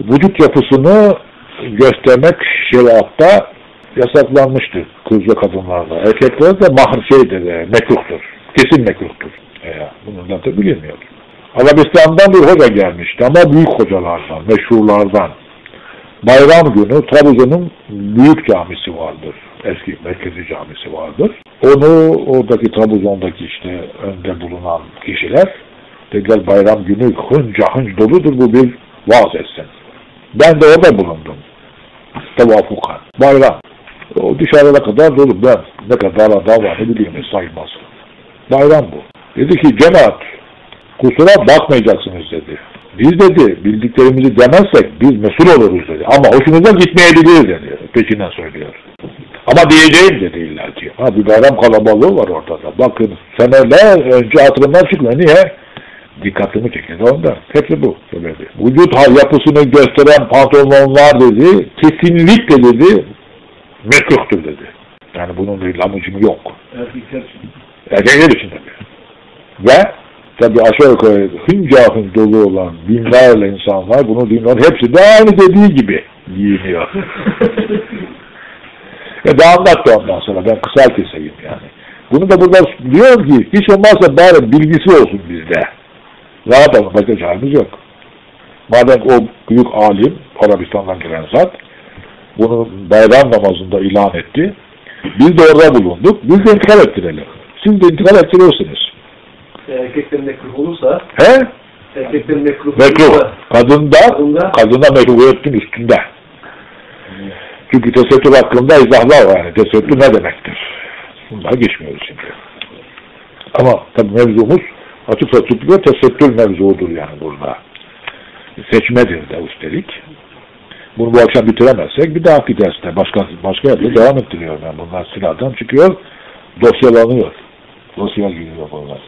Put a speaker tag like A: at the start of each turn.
A: vücut yapısını göstermek şeriatta yasaklanmıştır kız kadınlarda. Erkeklerde mahr şeydir, e, mekruhtur. Kesin mekruhtur. E, bundan da bilinmiyor. Arabistan'dan bir hoca gelmişti ama büyük hocalardan, meşhurlardan. Bayram günü Trabzon'un büyük camisi vardır. Eski merkezi camisi vardır. Onu oradaki Trabzon'daki işte önde bulunan kişiler dediler bayram günü hınca hınç doludur bu bir vaaz etsin. Ben de orada bulundum. Tevafukan. Bayram. O dışarıda kadar dolu. Ben ne kadar adam var ne bileyim sayılmaz. Bayram bu. Dedi ki cemaat kusura bakmayacaksınız dedi. Biz dedi bildiklerimizi demezsek biz mesul oluruz dedi. Ama hoşumuza gitmeyebilir dedi. Peşinden söylüyor. Ama diyeceğim dedi illa ki. Ha bir bayram kalabalığı var ortada. Bakın seneler önce hatırımdan çıkmıyor. Niye? Dikkatimi çekildi ondan. Hepsi bu söyledi. Vücut yapısını gösteren pantolonlar dedi. Kesinlikle dedi mekruhtur dedi. Yani bunun bir lamucunu yok.
B: Erkekler için.
A: Erkekler için tabii. Ve tabii aşağı yukarı hınca hınç dolu olan binlerle insanlar bunu dinliyor. Hepsi de aynı dediği gibi giyiniyor. Ve daha anlattı ondan sonra. Ben kısa keseyim yani. Bunu da burada diyor ki hiç olmazsa bari bilgisi olsun bizde. Ne yapalım? Başka çaremiz yok. Madem o büyük alim, Arabistan'dan gelen zat, bunu bayram namazında ilan etti. Biz de orada bulunduk. Biz de intikal ettirelim. Siz de intikal ettiriyorsunuz.
B: Erkeklerin mekruh olursa,
A: He?
B: erkeklerin mekruh
A: Mekruh.
B: olursa,
A: Kadında,
B: Kadında-
A: kadında mekruhiyetin üstünde. Çünkü tesettür hakkında izahlar var. Yani tesettür ne demektir? Bunlara geçmiyoruz şimdi. Ama tabii mevzumuz saçık ve tesettür mevzuudur yani burada. Seçmedir de üstelik. Bunu bu akşam bitiremezsek bir dahaki derste başka başka yerde devam ettiriyorum. Yani bunlar silahdan çıkıyor, dosyalanıyor. Dosya giriyor bunlar.